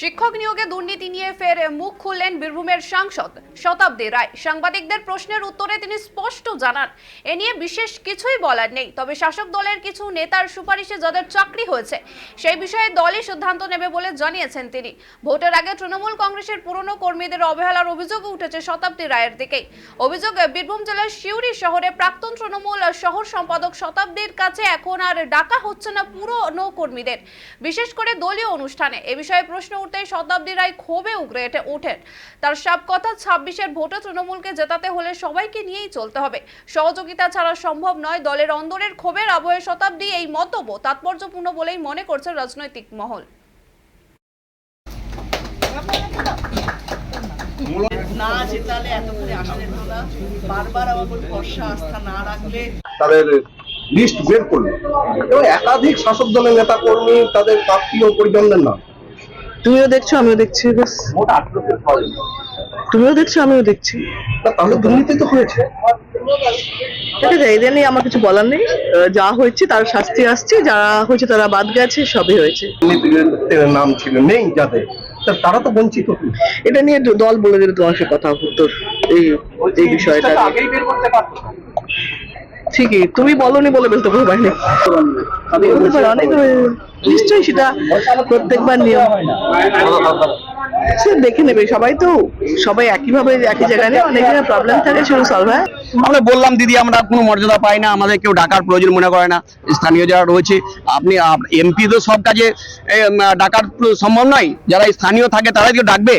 শিক্ষক নিয়োগে দুর্নীতি নিয়ে ফের মুখ খুললেন বীরভূমের সাংসদ শতাব্দী রায়। সাংবাদিকদের প্রশ্নের উত্তরে তিনি স্পষ্ট জানান, এ নিয়ে বিশেষ কিছুই বলার নেই। তবে শাসক দলের কিছু নেতার সুপারিশে যাদের চাকরি হয়েছে, সেই বিষয়ে দলই সিদ্ধান্ত নেবে বলে জানিয়েছেন তিনি। ভোটের আগে তৃণমূল কংগ্রেসের পুরনো কর্মীদের অবহেলার অভিযোগ উঠেছে শতাব্দী রায়ের দিকেই। অভিযোগ, বীরভূম জেলার সিউড়ি শহরে প্রাক্তন তৃণমূল শহর সম্পাদক শতাব্দীর কাছে এখন আর ডাকা হচ্ছে না পুরনো কর্মীদের। বিশেষ করে দলীয় অনুষ্ঠানে। এ বিষয়ে প্রশ্ন উঠতেই শতাব্দী রায় ক্ষোভে উগরে এটে ওঠেন। তার সব কথা ছাব্বিশের ভোটে তৃণমূলকে জেতাতে হলে সবাইকে নিয়েই চলতে হবে। সহযোগিতা ছাড়া সম্ভব নয় দলের অন্দরের ক্ষোভের আবহে শতাব্দী এই মন্তব্য তাৎপর্যপূর্ণ বলেই মনে করছে রাজনৈতিক মহল। না জেতালে এত করে আসা না। বারবার আমার ভরসা আস্থা না রাখলে তাদের লিস্ট বের করল এবং একাধিক শাসক দলের নেতা কর্মী তাদের প্রাপ্তি ও পরিজনদের নাম। তুমিও দেখছ আমিও দেখছি তুমিও দেখছ আমিও দেখছি। তাহলে দুর্নীতি তো হয়েছে। এদের নিয়ে আমার কিছু বলার নেই। যা হয়েছে তার শাস্তি আসছে যারা হয়েছে তারা বাদ গেছে সবই হয়েছে। নাম ছিল নেই যাদের। তারা তো বঞ্চিত এটা নিয়ে দল বলে দিলে তোমার সাথে কথা উত্তর এই এই বিষয়টা আগেই বের করতে পারতো। ঠিকই তুমি বলনি বলে বলতে পারো বাইরে বলতে পারো, অনেক নিশ্চয়ই সেটা প্রত্যেকবার নিয়ম। সে দেখে নেবে সবাই তো সবাই একইভাবে একই জায়গায় নেই অনেক জায়গায় প্রবলেম থাকে সেগুলো সলভ হয়। আমরা বললাম দিদি আমরা কোনো মর্যাদা পাই না আমাদের কেউ ডাকার প্রয়োজন মনে করে না। স্থানীয় যারা রয়েছে আপনি এমপি তো সব কাজে ডাকার সম্ভব নয়। যারা স্থানীয় থাকে তারাই কেউ ডাকবে।